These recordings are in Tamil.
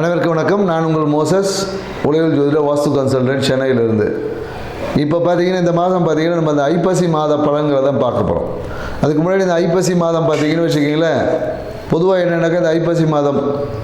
அனைவருக்கும் வணக்கம். நான் உங்கள் மோசஸ் உலகில் ஜோதிட வாஸ்து கன்சல்டன்ட் சென்னையிலிருந்து. இப்போ பார்த்தீங்கன்னா இந்த மாதம் பார்த்தீங்கன்னா நம்ம அந்த ஐப்பசி மாத பழங்களை தான் பார்க்க போகிறோம் அதுக்கு முன்னாடி இந்த ஐப்பசி மாதம் பார்த்தீங்கன்னு வச்சுக்கிங்களேன் பொதுவாக என்னென்னாக்கா இந்த ஐப்பசி மாதம்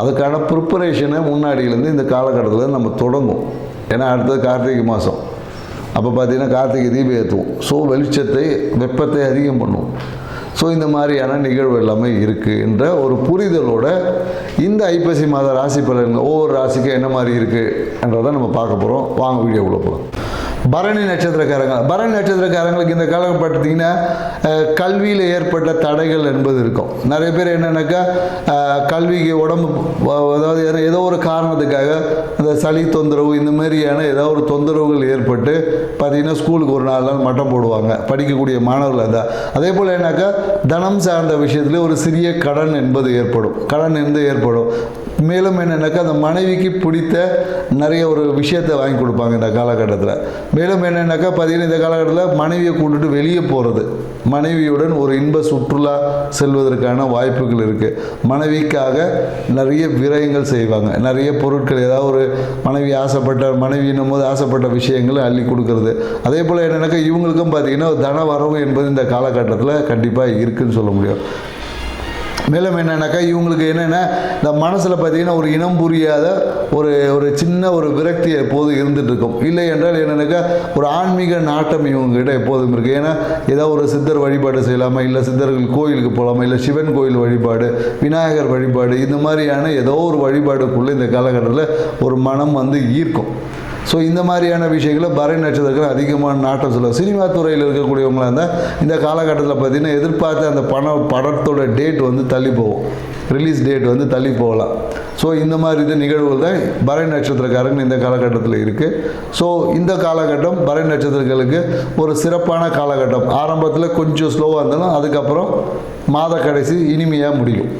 அதுக்கான ப்ரிப்பரேஷனை முன்னாடியிலேருந்து இந்த காலகட்டத்தில் நம்ம தொடங்கும். ஏன்னா அடுத்தது கார்த்திகை மாதம் அப்போ பார்த்தீங்கன்னா கார்த்திகை தீபம் ஏற்றுவோம் ஸோ வெளிச்சத்தை வெப்பத்தை அதிகம் பண்ணுவோம். ஸோ இந்த மாதிரியான நிகழ்வு எல்லாமே இருக்குது என்ற ஒரு புரிதலோட இந்த ஐப்பசி மாத ராசி பலன்கள் ஒவ்வொரு ராசிக்கும் என்ன மாதிரி இருக்குன்றதை நம்ம பார்க்க போகிறோம் வாங்க வீடியோக்குள்ளே போகலாம் பரணி நட்சத்திரக்காரங்க பரணி நட்சத்திரக்காரங்களுக்கு இந்த காலம் பார்த்தீங்கன்னா கல்வியில் ஏற்பட்ட தடைகள் என்பது இருக்கும். நிறைய பேர் என்னன்னாக்கா கல்விக்கு உடம்பு அதாவது ஏதோ- ஏதோ ஒரு காரணத்துக்காக இந்த சளி தொந்தரவு இந்த மாதிரியான ஏதோ ஒரு தொந்தரவுகள் ஏற்பட்டு பார்த்தீங்கன்னா ஸ்கூலுக்கு ஒரு நாலு நாள் மட்டம் போடுவாங்க. படிக்கக்கூடிய மாணவர்கள் தான் அதே போல் என்னக்கா தனம் சார்ந்த விஷயத்தில் ஒரு சிறிய கடன் என்பது ஏற்படும். கடன் என்பது ஏற்படும்? மேலும் என்னென்னாக்கா அந்த மனைவிக்கு பிடித்த நிறைய ஒரு விஷயத்தை வாங்கி கொடுப்பாங்க இந்த காலகட்டத்தில். மேலும் என்னென்னாக்கா பார்த்தீங்கன்னா இந்த காலகட்டத்தில் மனைவியை கூட்டுட்டு வெளியே போகிறது மனைவியுடன் ஒரு இன்ப சுற்றுலா செல்வதற்கான வாய்ப்புகள் இருக்குது மனைவிக்காக நிறைய விரயங்கள் செய்வாங்க. நிறைய பொருட்கள் ஏதாவது ஒரு மனைவி ஆசைப்பட்ட மனைவின்னும் போது ஆசைப்பட்ட விஷயங்களை அள்ளி கொடுக்கறது. அதே போல் என்னென்னாக்கா இவங்களுக்கும் பார்த்தீங்கன்னா தன வரவு என்பது இந்த காலகட்டத்தில் கண்டிப்பாக இருக்குன்னு சொல்ல முடியும். மேலும் என்னென்னாக்கா இவங்களுக்கு என்னென்னா இந்த மனசில் பார்த்தீங்கன்னா ஒரு இனம் புரியாத ஒரு ஒரு சின்ன ஒரு விரக்தி எப்போதும் இருந்துகிட்டு இருக்கும் இல்லை என்றால் என்னென்னாக்கா ஒரு ஆன்மீக நாட்டம் இவங்ககிட்ட எப்போதும் இருக்குது ஏன்னா ஏதோ ஒரு சித்தர் வழிபாடு செய்யலாமா? இல்லை சித்தர்கள் கோயிலுக்கு போகலாமா இல்லை சிவன் கோயில் வழிபாடு விநாயகர் வழிபாடு இந்த மாதிரியான ஏதோ ஒரு வழிபாடுக்குள்ளே இந்த காலகட்டத்தில் ஒரு மனம் வந்து ஈர்க்கும். ஸோ இந்த மாதிரியான விஷயங்களை பரணி நட்சத்திரங்கள் அதிகமான நாட்டம் சொல்லுவாங்க. சினிமா துறையில் இருக்கக்கூடியவங்களாக இருந்தால் இந்த காலகட்டத்தில் பார்த்தீங்கன்னா எதிர்பார்த்த அந்த பணம் படத்தோட டேட் வந்து தள்ளி போகும். ரிலீஸ் டேட் வந்து தள்ளி போகலாம். ஸோ இந்த மாதிரி இது நிகழ்வுகள் தான் பரணி நட்சத்திரக்காரங்க இந்த காலகட்டத்தில் இருக்குது ஸோ இந்த காலகட்டம் பரணி நட்சத்திரங்களுக்கு ஒரு சிறப்பான காலகட்டம். ஆரம்பத்தில் கொஞ்சம் ஸ்லோவாக இருந்தாலும் அதுக்கப்புறம் மாத கடைசி இனிமையாக முடியும்.